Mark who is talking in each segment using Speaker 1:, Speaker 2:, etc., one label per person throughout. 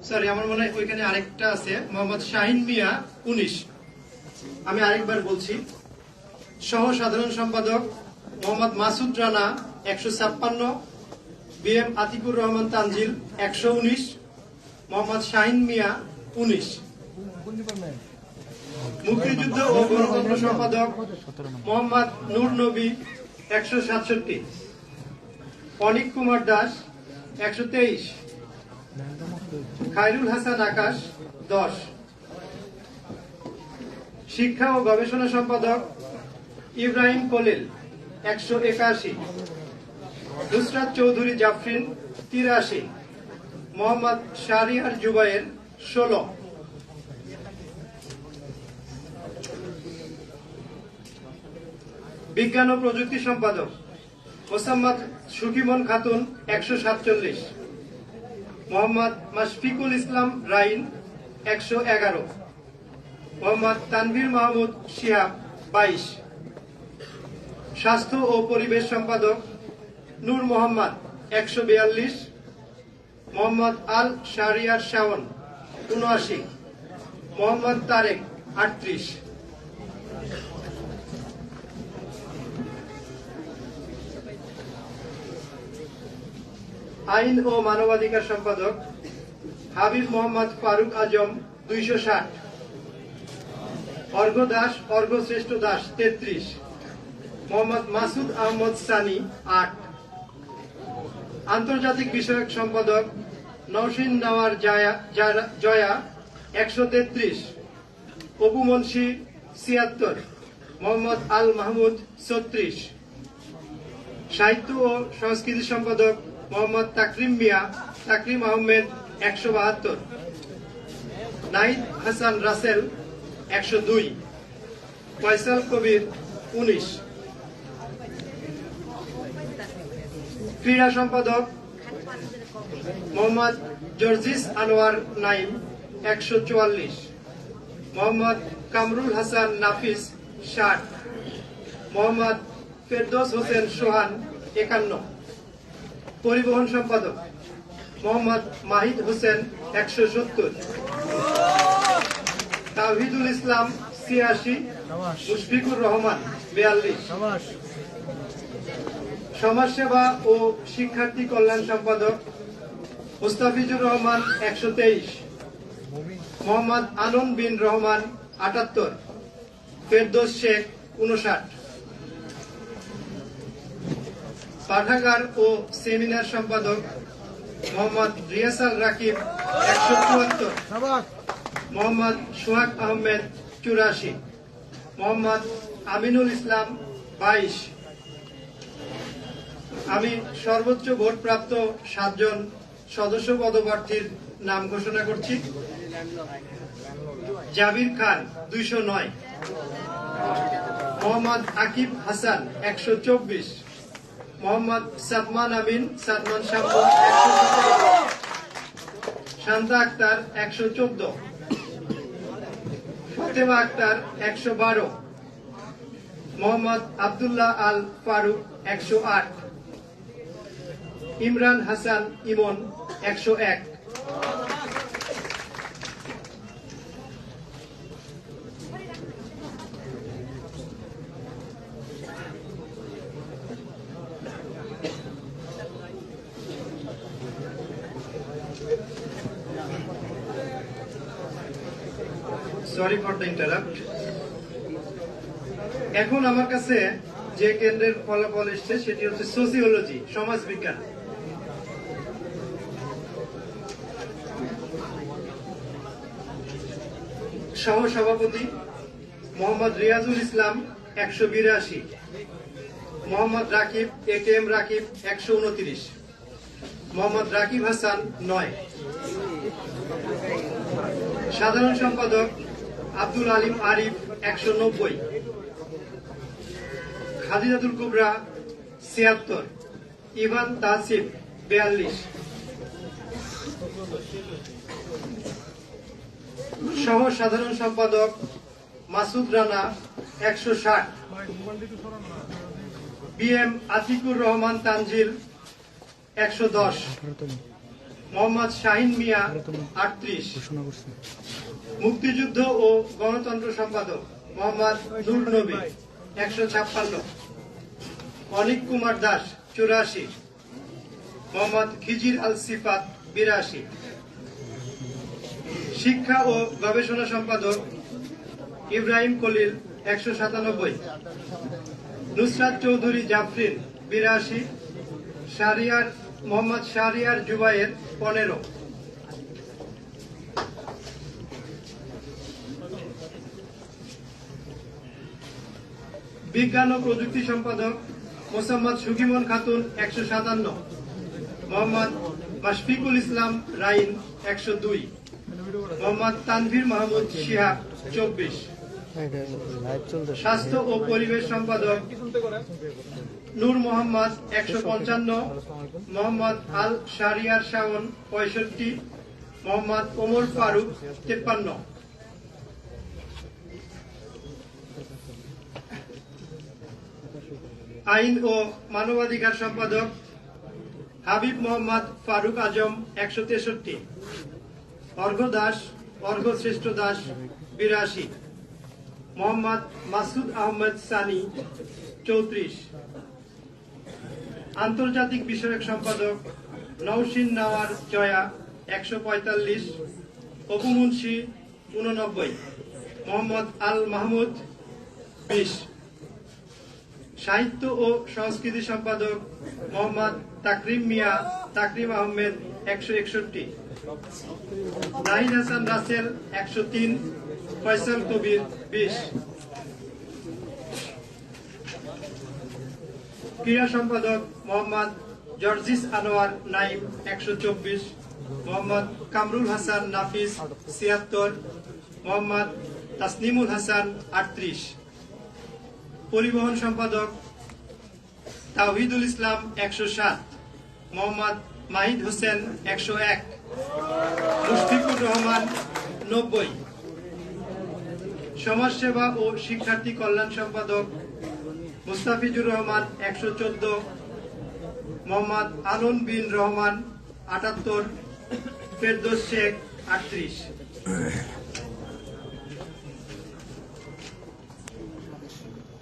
Speaker 1: Sorry আমার মনে হয় ওইখানে আরেকটা আছে। মোহাম্মদ শাহিন মিয়া, উনিশ। আমি আরেকবার বলছি সহ সাধারণ সম্পাদক মোহাম্মদ মাসুদ রানা, একশো ছাপ্পান্ন, বি এম আতিকুর রহমান তানজিল, একশো উনিশ, মোহাম্মদ শাহিন মিয়া, উনিশ। মুক্তিযুদ্ধ ও গণতন্ত্র সম্পাদক মোহাম্মদ নূর নবী, একশো সাতষট্টি। অনিক কুমার দাস, একশো তেইশ। খায়রুল হাসান আকাশ, দশ। শিক্ষা ও গবেষণা সম্পাদক ইব্রাহিম কলিল একশো একাশি। নুসরাত চৌধুরী জাফরিন, তিরাশি। মোহাম্মদ শারিয়ার জুবাইর, ষোলো। বিজ্ঞান ও প্রযুক্তি সম্পাদক মোসাম্মদ সুকিমন খাতুন, একশো সাতচল্লিশ। মোহাম্মদ মাশফিকুল ইসলাম রাইন, একশো এগারো। মোহাম্মদ তানভীর মাহমুদ শিহাব বাইশ। স্বাস্থ্য ও পরিবেশ সম্পাদক নূর মোহাম্মদ, একশো বিয়াল্লিশ। মোহাম্মদ আল শাহরিয়ার শাওন, উনআশি। মোহাম্মদ তারেক, আটত্রিশ। আইন ও মানবাধিকার সম্পাদক হাবিব মোহাম্মদ ফারুক আজম, দুইশো ষাট। অর্ঘ দাস অর্ঘ শ্রেষ্ঠ দাস, তেত্রিশ। মোহাম্মদ মাসুদ আহমদ সানি, আট। আন্তর্জাতিক বিষয়ক সম্পাদক নৌসিন নাওয়ার জায়া- একশো তেত্রিশ। অপু মুন্সি, ছিয়াত্তর। মোহাম্মদ আল মাহমুদ, ছত্রিশ। সাহিত্য ও সংস্কৃতি সম্পাদক মোহাম্মদ তাকরিম মিয়া, তাকরিম আহমেদ একশো বাহাত্তর। নাইদ হাসান রাসেল একশো দুই। ফয়সাল কবির উনিশ। ক্রীড়া সম্পাদক মোহাম্মদ জর্জিস আনোয়ার নাইম একশো চুয়াল্লিশ। মোহাম্মদ কামরুল হাসান নাফিস ষাট। মোহাম্মদ ফেরদৌস হোসেন সোহান একান্ন। পরিবহন সম্পাদক মোহাম্মদ মাহিদ হোসেন একশো সত্তর। তাহিদুল ইসলাম ছিয়াশি, মুশফিকুর রহমান বিয়াল্লিশ। সমাজসেবা ও শিক্ষার্থী কল্যাণ সম্পাদক মুস্তাফিজুর রহমান একশো তেইশ। মোহাম্মদ আনন্দ বিন রহমান আটাত্তর। ফেরদোস শেখ উনষাট পাঠাগার ও সেমিনার সম্পাদক মোহাম্মদ রিয়াসাল রাকিব একশো চুয়াত্তর। মোহাম্মদ সোহাগ আহমেদ চুরাশি। মোহাম্মদ আমিনুল ইসলাম বাইশ। আমি সর্বোচ্চ ভোটপ্রাপ্ত সাতজন সদস্য পদপ্রার্থীর নাম ঘোষণা করছি। জাবির খান দুইশো নয়। মোহাম্মদ আকিব হাসান একশো চব্বিশ। মোহাম্মদ সাদমান আমিন, সাদমান শামু একশো শান্তা আক্তার, একশো চোদ্দ। ফাতেমা আক্তার, একশো বারো। মোহাম্মদ আবদুল্লাহ আল ফারুক, একশো আট। ইমরান হাসান ইমন, একশো এক সরি এখন আমার কাছে যে কেন্দ্রের ফলাফল এসছে, সেটি হচ্ছে সোসিওলজি সমাজ বিজ্ঞান সহ সভাপতি মোহাম্মদ রিয়াজুল ইসলাম একশো বিরাশি, Mohammad Rakib, A K M Rakib একশো উনত্রিশ, মোহাম্মদ রাকিব হাসান নয়। সাধারণ সম্পাদক আব্দুল আলিম আরিফ একশো নব্বই। খাদিজাতুল কুবরা ছিয়াত্তর। ইভান তাসিফ বিয়াল্লিশ। সহ সাধারণ সম্পাদক মাসুদ রানা একশো ষাট। বি এম আতিকুর রহমান তানজিল একশো দশ। মোহাম্মদ শাহিন মিয়া, আটত্রিশ। মুক্তিযুদ্ধ ও গণতন্ত্র সম্পাদক মোহাম্মদ নূর নবী, একশো ছাপ্পান্ন। অনিক কুমার দাস, চুরাশি। মোহাম্মদ খিজির আল সিফাত, বিরাশি। শিক্ষা ও গবেষণা সম্পাদক ইব্রাহিম কলিল একশো সাতানব্বই। নুসরাত চৌধুরী জাফরিন, বিরাশি। শারিয়ার মোহাম্মদ শারিয়ার জুবাইর পনেরো। বিজ্ঞান ও প্রযুক্তি সম্পাদক মোসাম্মদ সুকিমন খাতুন একশো সাতান্ন। মোহাম্মদ মাশফিকুল ইসলাম রাইন একশো দুই। মোহাম্মদ তানভীর মাহমুদ শিহাব চব্বিশ। স্বাস্থ্য ও পরিবেশ সম্পাদক নূর মোহাম্মদ একশো পঞ্চান্ন, মোহাম্মদ আল শারিয়ার শাওন পঁয়ষট্টি, মোহাম্মদ ওমর ফারুক তেপ্পান্ন। আইন ও মানবাধিকার সম্পাদক হাবিব মোহাম্মদ ফারুক আজম একশো তেষট্টি। অর্ঘ দাস অর্ঘ শ্রেষ্ঠ দাস বিরাশি। মোহাম্মদ মাসুদ আহমেদ সানি চৌত্রিশ। আন্তর্জাতিক বিষয়ক সম্পাদক নৌসিন নাওয়ার জয়া একশো পঁয়তাল্লিশ অপুমুন্সি উননব্বই মোহাম্মদ আল মাহমুদ বিশ। সাহিত্য ও সংস্কৃতি সম্পাদক মোহাম্মদ তাকরিম মিয়া তাকরিম আহমেদ একশো একষট্টি। নাহিদ হাসান রাসেল একশো তিন, ফয়সাল কবির বিশ। ক্রীড়া সম্পাদক মোহাম্মদ জর্জিস আনোয়ার নাইম, একশো চব্বিশ, মোহাম্মদ কামরুল হাসান নাফিস, ছিয়াত্তর, মোহাম্মদ তাসনিমুল হাসান, আটত্রিশ। পরিবহন সম্পাদক তাওহিদুল ইসলাম, একশো সাত, মোহাম্মদ মাহিদ হোসেন, একশো এক। মুশফিকুর রহমান, নব্বই। সমাজসেবা ও শিক্ষার্থী কল্যাণ সম্পাদক মুস্তাফিজুর রহমান একশো চোদ্দ, মোহাম্মদ আনন বিন রহমান আটাত্তর, ফেরদোস শেখ আটত্রিশ।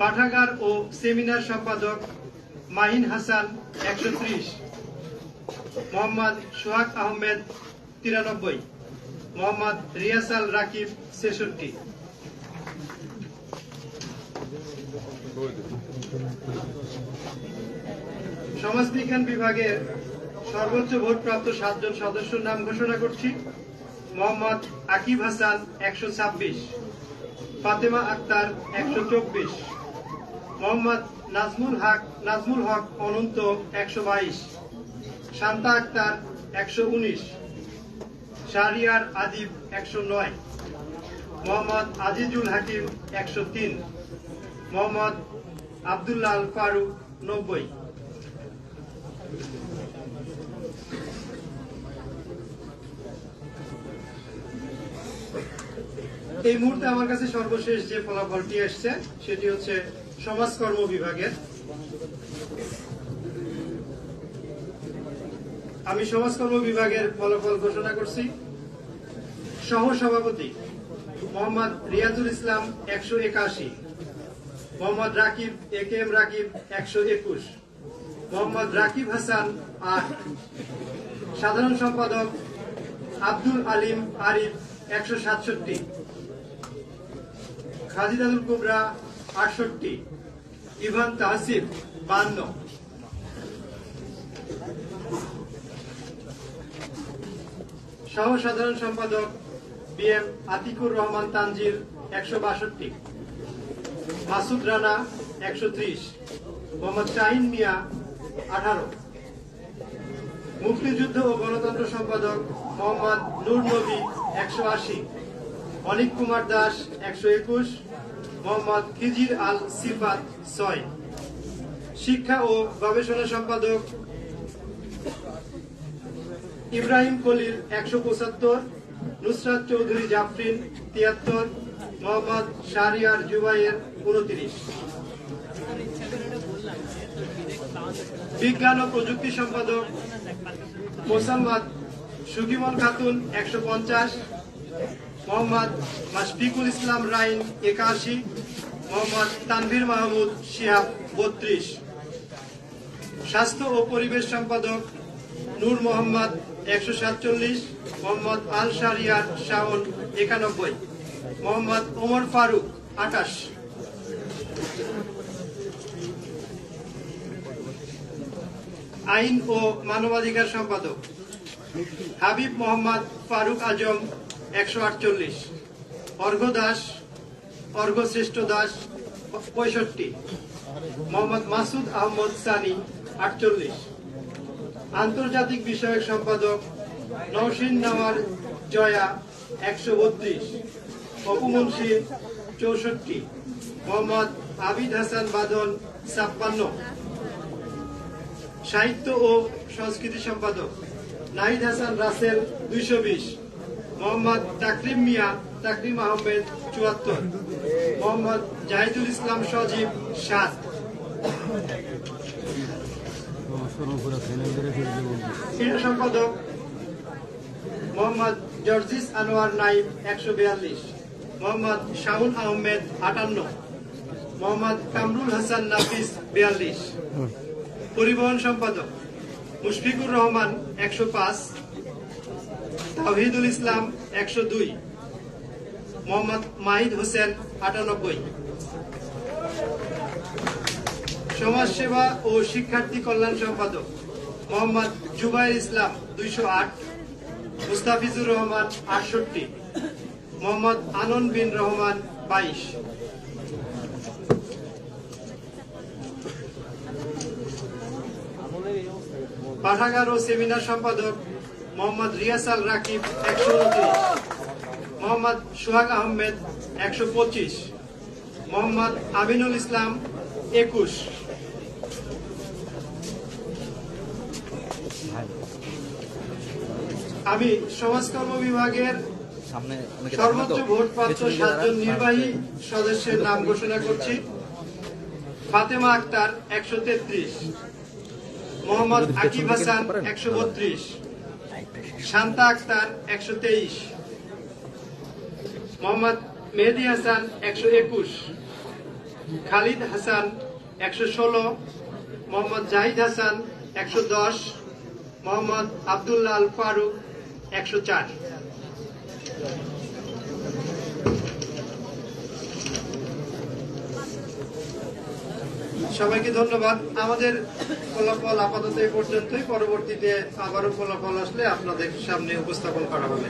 Speaker 1: পাঠাগার ও সেমিনার সম্পাদক মাহিন হাসান একশো ত্রিশ, মোহাম্মদ সোহাগ আহমেদ তিরানব্বই, মোহাম্মদ রিয়াসাল রাকিব ছেষট্টি। সমাজবিজ্ঞান বিভাগের সর্বোচ্চ ভোটপ্রাপ্ত সাতজন সদস্যর নাম ঘোষণা করছি। মোহাম্মদ আকিব হাসান একশো ছাব্বিশ, ফাতেমা আক্তার একশো চব্বিশ, মোহাম্মদ নাজমুল হক নাজমুল হক অনন্ত একশো বাইশ, শান্তা আক্তার একশো উনিশ, শাহরিয়ার আদিব একশো নয়, মোহাম্মদ আজিজুল হাকিম একশো তিন মোহাম্মদ আবদুল্লাহ ফারুক, নব্বই। এই মুহূর্তে আমার কাছে সর্বশেষ যে ফলাফলটি এসছে, সেটি হচ্ছে সমাজকর্ম বিভাগের। আমি সমাজকর্ম বিভাগের ফলাফল ঘোষণা করছি। সহ সভাপতি মোহাম্মদ রিয়াজুল ইসলাম একশো একাশি। Mohammad Rakib, A K M Rakib, একশো একুশ। মোহাম্মদ রাকিব হাসান, আট। সাধারণ সম্পাদক আব্দুল আলিম আরিফ, একশো সাতষট্টি। খাজিদাদুল কুবরা, আটষট্টি। ইভান তাহসিব, বান্ন। সহ সাধারণ সম্পাদক B M Atikur Rahman Tangier, একশো বাষট্টি। মাসুদ রানা, একশো ত্রিশ। মোহাম্মদ শাহিন মিয়া, আঠারো। মুক্তিযুদ্ধ ও গণতন্ত্র সম্পাদক মোহাম্মদ নূর নবী, একশো আশি। অনিক কুমার দাস, একশো একুশ। মোহাম্মদ খিজির আল সিফাত, ছয়। শিক্ষা ও গবেষণা সম্পাদক ইব্রাহিম কলিল একশো পঁচাত্তর। নুসরাত চৌধুরী জাফরিন, তিয়াত্তর। মোহাম্মদ শাহরিয়ার জুবাইয়ের উনত্রিশ বিজ্ঞান ও প্রযুক্তি সম্পাদক মোসাম্মদ সুকিমন খাতুন, একশো পঞ্চাশ। মোহাম্মদ মাসফিকুল ইসলাম রাইন, একাশি। মোহাম্মদ তানভীর মাহমুদ শিহাব, বত্রিশ। স্বাস্থ্য ও পরিবেশ সম্পাদক নূর মোহাম্মদ, একশো সাতচল্লিশ। মোহাম্মদ আল শাহরিয়ার শাওন, একানব্বই। মোহাম্মদ ওমর ফারুক আটাশ আইন ও মানবাধিকার সম্পাদক হাবিব মোহাম্মদ ফারুক আজম একশো আটচল্লিশ। অর্ঘ দাস, অর্ঘ শ্রেষ্ঠ দাস পঁয়ষট্টি। মোহাম্মদ মাসুদ আহমদ সানি আটচল্লিশ। আন্তর্জাতিক বিষয়ক সম্পাদক নৌসিন নামার জয়া একশো বত্রিশ অপুমুন্সি চৌষট্টি। মোহাম্মদ আবিদ হাসান বাদল, ছাপ্পান্ন। সাহিত্য ও সংস্কৃতি সম্পাদক, নাহিদ হাসান রাসেল, দুইশো বিশ। মোহাম্মদ তাকরিম মিয়া, তাকরিম আহমেদ, চুয়াত্তর। মোহাম্মদ জাহিদুল ইসলাম সজীব, সাত। ক্রীড়া সম্পাদক, মোহাম্মদ জর্জিস আনোয়ার নাইব একশো বিয়াল্লিশ। মোহাম্মদ শাহুল আহমেদ, আটান্ন। মোহাম্মদ কামরুল হাসান নাফিস বিয়াল্লিশ। পরিবহন সম্পাদক মুশফিকুর রহমান একশো পাঁচ। তাহিদুল ইসলাম একশো দুই। মোহাম্মদ মাহিদ হোসেন আটানব্বই। সমাজসেবা ও শিক্ষার্থী কল্যাণ সম্পাদক মোহাম্মদ জুবাইর ইসলাম দুইশো আট। মুস্তাফিজুর রহমান আটষট্টি। মোহাম্মদ আনন্দ বিন রহমান বাইশ। পাঠাগার ও সেমিনার সম্পাদক মোহাম্মদ রিয়াসাল রাকিব একশো উনত্রিশ মোহাম্মদ সোহাগ আহমেদ একশো পঁচিশ মোহাম্মদ আমিনুল ইসলাম একুশ। আমি সমাজকর্ম বিভাগের সর্বোচ্চ
Speaker 2: থাকবে তো?
Speaker 1: ভোট প্রাপ্ত সাতজন নির্বাহী সদস্যের নাম ঘোষণা করছি। ফাতেমা আক্তার একশো তেত্রিশ মোহাম্মদ আকিব হাসান একশো বত্রিশ, শান্তা আক্তার একশো তেইশ, মোহাম্মদ মেহেদি হাসান একশো একুশ, খালিদ হাসান একশো ষোলো, মোহাম্মদ জাহিদ হাসান একশো দশ, মোহাম্মদ আবদুল্লাহ আল ফারুক একশো চার। সবাইকে ধন্যবাদ। আমাদের ফলাফল আপাতত এই পর্যন্তই। পরবর্তীতে আবারও ফলাফল আসলে আপনাদের সামনে উপস্থাপন করা হবে।